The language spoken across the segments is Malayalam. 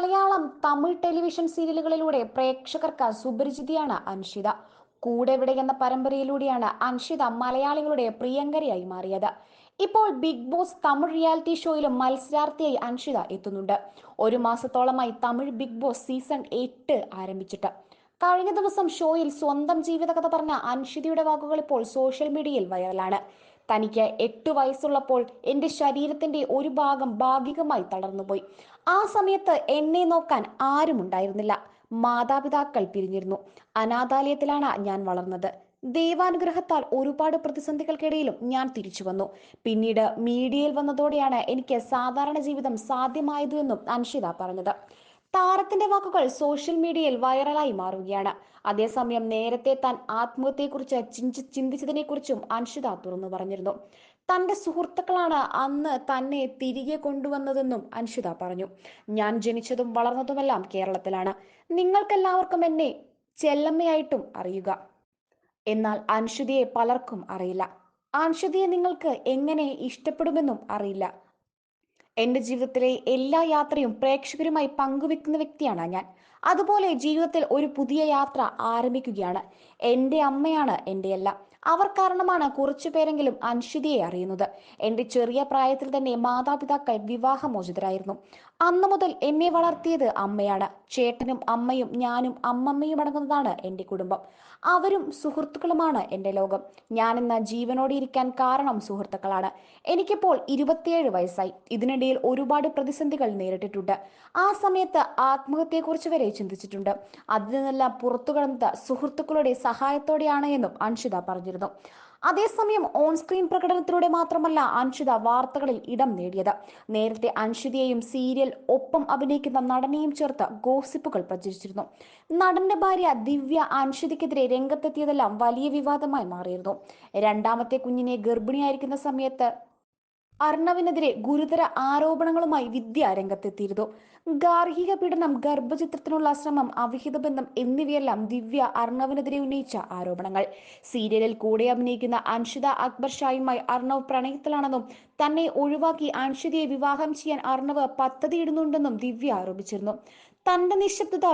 മലയാളം തമിഴ് ടെലിവിഷൻ സീരിയലുകളിലൂടെ പ്രേക്ഷകർക്ക് സുപരിചിതിയാണ് അൻഷിത. കൂടെവിടെ എന്ന പരമ്പരയിലൂടെയാണ് അൻഷിത മലയാളികളുടെ പ്രിയങ്കരിയായി മാറിയത്. ഇപ്പോൾ ബിഗ് ബോസ് തമിഴ് റിയാലിറ്റി ഷോയിലും മത്സരാർത്ഥിയായി അൻഷിത എത്തുന്നുണ്ട്. ഒരു മാസത്തോളമായി തമിഴ് ബിഗ് ബോസ് സീസൺ എട്ട് ആരംഭിച്ചിട്ട്. കഴിഞ്ഞ ദിവസം ഷോയിൽ സ്വന്തം ജീവിതകഥ പറഞ്ഞ അൻഷിതയുടെ വാക്കുകൾ ഇപ്പോൾ സോഷ്യൽ മീഡിയയിൽ വൈറലാണ്. തനിക്ക് എട്ട് വയസ്സുള്ളപ്പോൾ എന്റെ ശരീരത്തിന്റെ ഒരു ഭാഗം ഭാഗികമായി തളർന്നുപോയി. ആ സമയത്ത് എന്നെ നോക്കാൻ ആരും ഉണ്ടായിരുന്നില്ല. മാതാപിതാക്കൾ പിരിഞ്ഞിരുന്നു. അനാഥാലയത്തിലാണ് ഞാൻ വളർന്നത്. ദൈവാനുഗ്രഹത്താൽ ഒരുപാട് പ്രതിസന്ധികൾക്കിടയിലും ഞാൻ തിരിച്ചു വന്നു. പിന്നീട് മീഡിയയിൽ വന്നതോടെയാണ് എനിക്ക് സാധാരണ ജീവിതം സാധ്യമായതു എന്നും അൻഷിത പറഞ്ഞത്. താരത്തിന്റെ വാക്കുകൾ സോഷ്യൽ മീഡിയയിൽ വൈറലായി മാറുകയാണ്. അതേസമയം നേരത്തെ താൻ ആത്മഹത്യയെക്കുറിച്ച് ചിന്തിച്ചതിനെ ചിന്തിച്ചതിനെക്കുറിച്ചും അൻഷിത തുറന്നു പറഞ്ഞിരുന്നു. തന്റെ സുഹൃത്തുക്കളാണ് അന്ന് തന്നെ തിരികെ കൊണ്ടുവന്നതെന്നും അൻഷിത പറഞ്ഞു. ഞാൻ ജനിച്ചതും വളർന്നതുമെല്ലാം കേരളത്തിലാണ്. നിങ്ങൾക്കെല്ലാവർക്കും എന്നെ ചെല്ലമ്മയായിട്ടും അറിയുക. എന്നാൽ അൻഷുതിയെ പലർക്കും അറിയില്ല. അൻഷുതിയെ നിങ്ങൾക്ക് എങ്ങനെ ഇഷ്ടപ്പെടുമെന്നും അറിയില്ല. എന്റെ ജീവിതത്തിലെ എല്ലാ യാത്രയും പ്രേക്ഷകരുമായി പങ്കുവെക്കുന്ന വ്യക്തിയാണ് ഞാൻ. അതുപോലെ ജീവിതത്തിൽ ഒരു പുതിയ യാത്ര ആരംഭിക്കുകയാണ്. എന്റെ അമ്മയാണ് എന്റെ എല്ലാം. അവർ കാരണമാണ് കുറച്ചു പേരെങ്കിലും അൻഷിതയെ അറിയുന്നത്. എന്റെ ചെറിയ പ്രായത്തിൽ തന്നെ മാതാപിതാക്കൾ വിവാഹമോചിതരായിരുന്നു. അന്നു മുതൽ എന്നെ വളർത്തിയത് അമ്മയാണ്. ചേട്ടനും അമ്മയും ഞാനും അമ്മമ്മയും അടങ്ങുന്നതാണ് എന്റെ കുടുംബം. അവരും സുഹൃത്തുക്കളുമാണ് എന്റെ ലോകം. ഞാനെന്ന ജീവനോടെ ഇരിക്കാൻ കാരണം സുഹൃത്തുക്കളാണ്. എനിക്കിപ്പോൾ ഇരുപത്തിയേഴ് വയസ്സായി. ഇതിനിടയിൽ ഒരുപാട് പ്രതിസന്ധികൾ നേരിട്ടിട്ടുണ്ട്. ആ സമയത്ത് ആത്മഹത്യയെക്കുറിച്ച് വരെ ചിന്തിച്ചിട്ടുണ്ട്. അതിൽ നിന്നെല്ലാം പുറത്തു കടന്നത് സുഹൃത്തുക്കളുടെ സഹായത്തോടെയാണ് എന്നും അൻഷിത പറഞ്ഞിരുന്നു. അതേസമയം ഓൺ സ്ക്രീൻ പ്രകടനത്തിലൂടെ മാത്രമല്ല അൻഷിത വാർത്തകളിൽ ഇടം നേടിയത്. നേരത്തെ അൻഷിതയെയും സീരിയൽ ഒപ്പം അഭിനയിക്കുന്ന നടനെയും ചേർത്ത് ഗോസിപ്പുകൾ പ്രചരിച്ചിരുന്നു. നടന്റെ ഭാര്യ ദിവ്യ അൻഷിതയ്ക്കെതിരെ രംഗത്തെത്തിയതെല്ലാം വലിയ വിവാദമായി മാറിയിരുന്നു. രണ്ടാമത്തെ കുഞ്ഞിനെ ഗർഭിണിയായിരിക്കുന്ന സമയത്ത് അർണവിനെതിരെ ഗുരുതര ആരോപണങ്ങളുമായി വിദ്യ രംഗത്തെത്തിയിരുന്നു. ഗാർഹിക പീഡനം ഗർഭചിത്രത്തിനുള്ള ശ്രമം അവിഹിത ബന്ധം എന്നിവയെല്ലാം ദിവ്യ അർണവിനെതിരെ ഉന്നയിച്ച ആരോപണങ്ങൾ. സീരിയലിൽ കൂടെ അഭിനയിക്കുന്ന അൻഷിത അക്ബർ ഷായുമായി അർണവ് പ്രണയത്തിലാണെന്നും തന്നെ ഒഴിവാക്കി അൻഷിതയെ വിവാഹം ചെയ്യാൻ അർണവ് പദ്ധതിയിടുന്നുണ്ടെന്നും ദിവ്യ ആരോപിച്ചിരുന്നു. തന്റെ നിശബ്ദത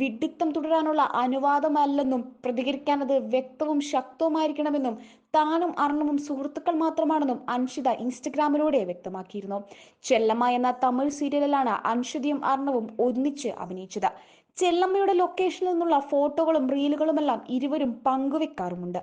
വിഡിത്തം തുടരാനുള്ള അനുവാദമല്ലെന്നും പ്രതികരിക്കാൻ അത് വ്യക്തവും ശക്തവുമായിരിക്കണമെന്നും താനും അർണവും സുഹൃത്തുക്കൾ മാത്രമാണെന്നും അൻഷിത ഇൻസ്റ്റഗ്രാമിലൂടെ വ്യക്തമാക്കിയിരുന്നു. ചെല്ലമ്മ എന്ന തമിഴ് സീരിയലിലാണ് അൻഷുദിയും അർണവും ഒന്നിച്ച് അഭിനയിച്ചത്. ചെല്ലമ്മയുടെ ലൊക്കേഷനിൽ നിന്നുള്ള ഫോട്ടോകളും റീലുകളുമെല്ലാം ഇരുവരും പങ്കുവെക്കാറുമുണ്ട്.